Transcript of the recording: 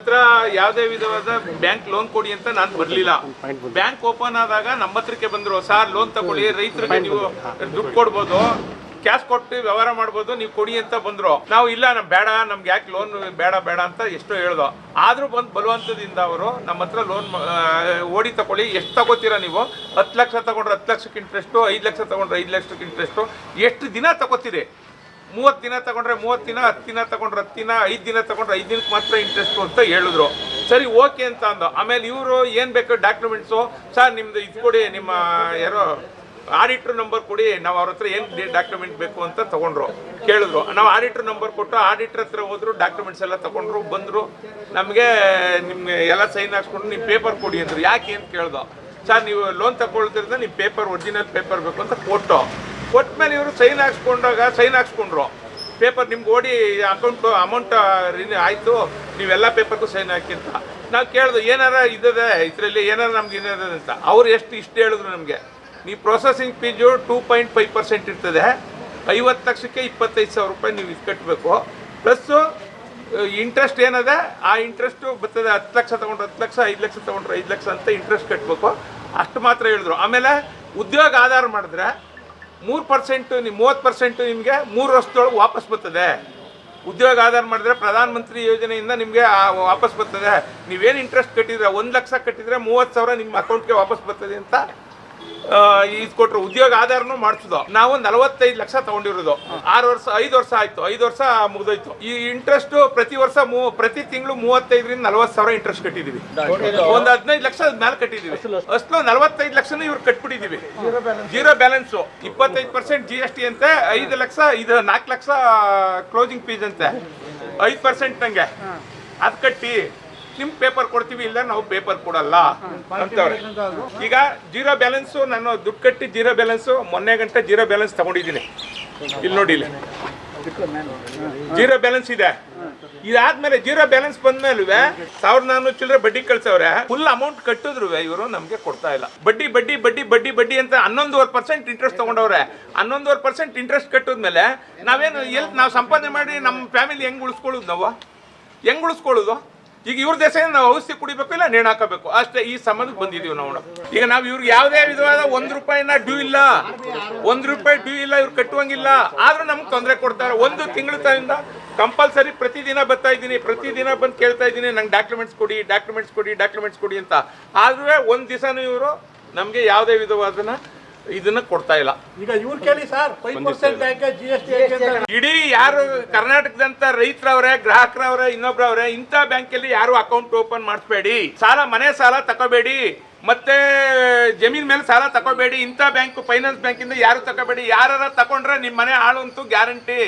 ಹತ್ರ ಯಾವುದೇ ವಿಧವಾದ ಬ್ಯಾಂಕ್ ಲೋನ್ ಕೊಡಿ ಅಂತ ನಾನು ಬರಲಿಲ್ಲ. ಬ್ಯಾಂಕ್ ಓಪನ್ ಆದಾಗ ನಮ್ಮ ಹತ್ರಕ್ಕೆ ಬಂದರು ಸಾರ್ ಲೋನ್ ತಗೊಳ್ಳಿ ರೈತರಿಗೆ ನೀವು ದುಡ್ಡು ಕೊಡ್ಬೋದು ಕ್ಯಾಶ್ ಕೊಟ್ಟು ವ್ಯವಹಾರ ಮಾಡ್ಬೋದು ನೀವು ಕೊಡಿ ಅಂತ ಬಂದರು. ನಾವು ಇಲ್ಲ ನಮ್ಮ ಬೇಡ ನಮ್ಗೆ ಯಾಕೆ ಲೋನ್ ಬೇಡ ಬೇಡ ಅಂತ ಎಷ್ಟೋ ಹೇಳ್ದೋ. ಆದರೂ ಬಂದು ಬಲವಂತದಿಂದ ಅವರು ನಮ್ಮ ಹತ್ರ ಲೋನ್ ಓಡಿ ತಗೊಳ್ಳಿ ಎಷ್ಟು ತಗೋತೀರಾ ನೀವು? ಹತ್ತು ಲಕ್ಷ ತಗೊಂಡ್ರೆ ಹತ್ತು ಲಕ್ಷಕ್ಕೆ ಇಂಟ್ರೆಸ್ಟು ಐದು ಲಕ್ಷ ತಗೊಂಡ್ರೆ ಐದು ಲಕ್ಷಕ್ಕೆ ಇಂಟ್ರೆಸ್ಟು ಎಷ್ಟು ದಿನ ತಗೋತೀರಿ? ಮೂವತ್ತು ದಿನ ತಗೊಂಡ್ರೆ ಮೂವತ್ತು ದಿನ, ಹತ್ತು ದಿನ ತಗೊಂಡ್ರೆ ಹತ್ತು ದಿನ, ಐದು ದಿನ ತಗೊಂಡ್ರೆ ಐದು ದಿನಕ್ಕೆ ಮಾತ್ರ ಇಂಟ್ರೆಸ್ಟು ಅಂತ ಹೇಳಿದ್ರು. ಸರಿ ಓಕೆ ಅಂತ ಅಂದು. ಆಮೇಲೆ ಇವರು ಏನು ಬೇಕು ಡಾಕ್ಯುಮೆಂಟ್ಸು ಸರ್, ನಿಮ್ದು ಇದು ಕೊಡಿ, ನಿಮ್ಮ ಯಾರೋ ಆಡಿಟ್ರ್ ನಂಬರ್ ಕೊಡಿ, ನಾವು ಅವ್ರ ಹತ್ರ ಏನು ಡಾಕ್ಯುಮೆಂಟ್ ಬೇಕು ಅಂತ ತೊಗೊಂಡ್ರು. ಕೇಳಿದ್ರು. ನಾವು ಆಡಿಟ್ರ್ ನಂಬರ್ ಕೊಟ್ಟು ಆಡಿಟ್ರ್ ಹತ್ರ ಹೋದ್ರು ಡಾಕ್ಯುಮೆಂಟ್ಸ್ ಎಲ್ಲ ತೊಗೊಂಡ್ರು, ಬಂದರು. ನಮಗೆ ನಿಮಗೆ ಎಲ್ಲ ಸೈನ್ ಹಾಕ್ಸ್ಕೊಂಡು ನೀವು ಪೇಪರ್ ಕೊಡಿ ಅಂದರು. ಯಾಕೆ ಅಂತ ಕೇಳ್ದೋ. ಸರ್, ನೀವು ಲೋನ್ ತಗೊಳ್ತಿರೋದ್ರೆ ನೀವು ಪೇಪರ್ ಒರಿಜಿನಲ್ ಪೇಪರ್ ಬೇಕು ಅಂತ ಕೊಟ್ಟು. ಕೊಟ್ಮೇಲೆ ಇವರು ಸೈನ್ ಹಾಕ್ಸ್ಕೊಂಡಾಗ ಸೈನ್ ಹಾಕ್ಸ್ಕೊಂಡ್ರು. ಪೇಪರ್ ನಿಮ್ಗೆ ಓಡಿ ಅಕೌಂಟ್ ಅಮೌಂಟ್ ರಿನ್ ಆಯಿತು, ನೀವೆಲ್ಲ ಪೇಪರ್ಗೂ ಸೈನ್ ಹಾಕಿ ಅಂತ. ನಾವು ಕೇಳಿದ್ವಿ ಏನಾರ ಇದ್ದದೆ, ಇದರಲ್ಲಿ ಏನಾರ ನಮ್ಗೆ ಏನಾರ ಅಂತ. ಅವ್ರು ಎಷ್ಟು ಇಷ್ಟು ಹೇಳಿದ್ರು ನಮಗೆ. ನೀವು processing fees two point five percent ಇರ್ತದೆ. ಐವತ್ತು ಲಕ್ಷಕ್ಕೆ ಇಪ್ಪತ್ತೈದು ಸಾವಿರ ರೂಪಾಯಿ ನೀವು ಇದು ಕಟ್ಟಬೇಕು ಪ್ಲಸ್ಸು ಇಂಟ್ರೆಸ್ಟ್ ಏನದೆ, ಆ ಇಂಟ್ರೆಸ್ಟು ಬರ್ತದೆ ಹತ್ತು ಲಕ್ಷ ತೊಗೊಂಡ್ರೆ ಹತ್ತು ಲಕ್ಷ, ಐದು ಲಕ್ಷ ತೊಗೊಂಡ್ರೆ ಐದು ಲಕ್ಷ ಅಂತ ಇಂಟ್ರೆಸ್ಟ್ ಕಟ್ಟಬೇಕು ಅಷ್ಟು ಮಾತ್ರ ಹೇಳಿದ್ರು. ಆಮೇಲೆ ಉದ್ಯೋಗ ಆಧಾರ ಮಾಡಿದ್ರೆ ಮೂರು ಪರ್ಸೆಂಟು ನೀವು ಮೂವತ್ತು ಪರ್ಸೆಂಟು ನಿಮಗೆ ಮೂರು ವರ್ಷದೊಳಗೆ ವಾಪಸ್ ಬರ್ತದೆ. ಉದ್ಯೋಗ ಆಧಾರ ಮಾಡಿದ್ರೆ ಪ್ರಧಾನ ಮಂತ್ರಿ ಯೋಜನೆಯಿಂದ ನಿಮಗೆ ವಾಪಸ್ ಬರ್ತದೆ. ನೀವೇನು ಇಂಟ್ರೆಸ್ಟ್ ಕಟ್ಟಿದ್ರೆ ಒಂದು ಲಕ್ಷ ಕಟ್ಟಿದ್ರೆ ಮೂವತ್ತು ಸಾವಿರ ನಿಮ್ಮ ಅಕೌಂಟ್ಗೆ ವಾಪಸ್ ಬರ್ತದೆ ಅಂತ ಇದು ಕೊಟ್ಟರು ಉದ್ಯೋಗ ಆಧಾರನು ಮಾಡ್ತಿದೋ ನಾವು ನಲವತ್ತೈದು ಲಕ್ಷ ತಗೊಂಡಿರೋದು. ಆರು ವರ್ಷ, ಐದು ವರ್ಷ ಆಯ್ತು. ಐದು ವರ್ಷ ಮುಗ್ದೋಯ್ತು. ಈ ಇಂಟ್ರೆಸ್ಟ್ ಪ್ರತಿ ವರ್ಷ ಪ್ರತಿ ತಿಂಗಳು ಮೂವತ್ತೈದರಿಂದ ನಲವತ್ತು ಸಾವಿರ ಇಂಟ್ರೆಸ್ಟ್ ಕಟ್ಟಿದೀವಿ. ಒಂದು ಹದಿನೈದು ಲಕ್ಷ ಮೇಲೆ ಕಟ್ಟಿದೀವಿ. ಅಷ್ಟು ನಲವತ್ತೈದು ಲಕ್ಷ ಇವ್ರು ಕಟ್ಬಿಟ್ಟಿದೀವಿ. ಜೀರೋ ಬ್ಯಾಲೆನ್ಸ್ ಇಪ್ಪತ್ತೈದು ಪರ್ಸೆಂಟ್ ಜಿ ಎಸ್ ಟಿ ಅಂತೆ, ಐದು ಲಕ್ಷ, ಇದು ನಾಲ್ಕು ಲಕ್ಷ ಕ್ಲೋಸಿಂಗ್ ಫೀಸ್ ಅಂತೆ. ಐದು ಪರ್ಸೆಂಟ್ ನಂಗೆ ಅದು ಕಟ್ಟಿ ನಿಮ್ ಪೇಪರ್ ಕೊಡ್ತೀವಿ, ಇಲ್ಲ ನಾವು ಪೇಪರ್ ಕೊಡಲ್ಲ ಅಂತವ್ರೆ. ಈಗ ಜೀರೋ ಬ್ಯಾಲೆನ್ಸು ನಾನು ದುಡ್ಡು ಕಟ್ಟಿ ಜೀರೋ ಬ್ಯಾಲೆನ್ಸು ಮೊನ್ನೆ ಗಂಟೆ ಜೀರೋ ಬ್ಯಾಲೆನ್ಸ್ ತಗೊಂಡಿದ್ದೀನಿ. ಇಲ್ಲಿ ನೋಡಿ ಇಲ್ಲಿ. ಜೀರೋ ಬ್ಯಾಲೆನ್ಸ್ ಇದೆ. ಇದಾದ್ಮೇಲೆ ಜೀರೋ ಬ್ಯಾಲೆನ್ಸ್ ಬಂದ್ಮೇಲೆ ಸಾವಿರದ ನಾನ್ನೂರು ಚಿಲ್ಲರೆ ಬಡ್ಡಿ ಕಳ್ಸವ್ರೆ. ಫುಲ್ ಅಮೌಂಟ್ ಕಟ್ಟಿದ್ರು ಇವರು ನಮಗೆ ಕೊಡ್ತಾ ಇಲ್ಲ. ಬಡ್ಡಿ ಬಡ್ಡಿ ಬಡ್ಡಿ ಬಡ್ಡಿ ಬಡ್ಡಿ ಅಂತ ಹನ್ನೊಂದುವರೆ ಪರ್ಸೆಂಟ್ ಇಂಟ್ರೆಸ್ಟ್ ತಗೊಂಡವ್ರೆ. ಹನ್ನೊಂದುವರೆ ಪರ್ಸೆಂಟ್ ಇಂಟ್ರೆಸ್ಟ್ ಕಟ್ಟಿದ್ಮೇಲೆ ನಾವೇನು ಎಲ್ಲಿ ನಾವು ಸಂಪಾದನೆ ಮಾಡಿ ನಮ್ಮ ಫ್ಯಾಮಿಲಿ ಹೆಂಗ್ ಉಳಿಸ್ಕೊಳ್ಳೋದು ನಾವು? ಹೆಂಗ್ ಉಳಿಸ್ಕೊಳ್ಳೋದು? ಈಗ ಇವ್ರ ದೇಶದಿಂದ ನಾವು ಔಷಧಿ ಕುಡಿಬೇಕು ಇಲ್ಲ ನೇಣು ಹಾಕಬೇಕು? ಅಷ್ಟೇ ಈ ಸಂಬಂಧಕ್ಕೆ ಬಂದಿದೀವಿ ನಾವು ಈಗ ನಾವು ಇವ್ರಿಗೆ ಯಾವುದೇ ವಿಧವಾದ ಒಂದ್ ರೂಪಾಯಿನ ಡ್ಯೂ ಇಲ್ಲ. ಒಂದ್ ರೂಪಾಯಿ ಡ್ಯೂ ಇಲ್ಲ, ಇವ್ರು ಕಟ್ಟುವಂಗಿಲ್ಲ. ಆದ್ರೂ ನಮ್ಗೆ ತೊಂದರೆ ಕೊಡ್ತಾರೆ. ಒಂದು ತಿಂಗಳ ತರಿಂದ ಕಂಪಲ್ಸರಿ ಪ್ರತಿದಿನ ಬರ್ತಾ ಇದ್ದೀನಿ, ಪ್ರತಿದಿನ ಬಂದು ಕೇಳ್ತಾ ಇದ್ದೀನಿ, ನಂಗೆ ಡಾಕ್ಯುಮೆಂಟ್ಸ್ ಕೊಡಿ ಡಾಕ್ಯುಮೆಂಟ್ಸ್ ಕೊಡಿ ಡಾಕ್ಯುಮೆಂಟ್ಸ್ ಕೊಡಿ ಅಂತ. ಆದ್ರೂ ಒಂದು ದಿವಸನೂ ಇವರು ನಮಗೆ ಯಾವುದೇ ವಿಧವಾದನ ಇದನ್ನ ಕೊಡ್ತಾ ಇಲ್ಲ. ಈಗ ಇವ್ರು ಕೇಳಿ ಸರ್ ಫೈವ್ ಪರ್ಸೆಂಟ್ ಯಾಕೆ ಜಿ ಎಸ್ ಟಿ ಅಂತ ಇಡೀ ಯಾರು ಕರ್ನಾಟಕದಂತ ರೈತರವ್ರೆ ಗ್ರಾಹಕರವ್ರೆ ಇನ್ನೊಬ್ರವ್ರೆ ಇಂಥ ಬ್ಯಾಂಕಲ್ಲಿ ಯಾರು ಅಕೌಂಟ್ ಓಪನ್ ಮಾಡಿಸ್ಬೇಡಿ. ಸಾಲ ಮನೆ ಸಾಲ ತಗೋಬೇಡಿ ಮತ್ತೆ ಜಮೀನ್ ಮೇಲೆ ಸಾಲ ತಗೋಬೇಡಿ ಇಂಥ ಬ್ಯಾಂಕ್ ಫೈನಾನ್ಸ್ ಬ್ಯಾಂಕಿಂದ ಯಾರು ತಗೋಬೇಡಿ ಯಾರ ತಕೊಂಡ್ರೆ ನಿಮ್ಮ ಮನೆ ಹಾಳು ಅಂತೂ ಗ್ಯಾರಂಟಿ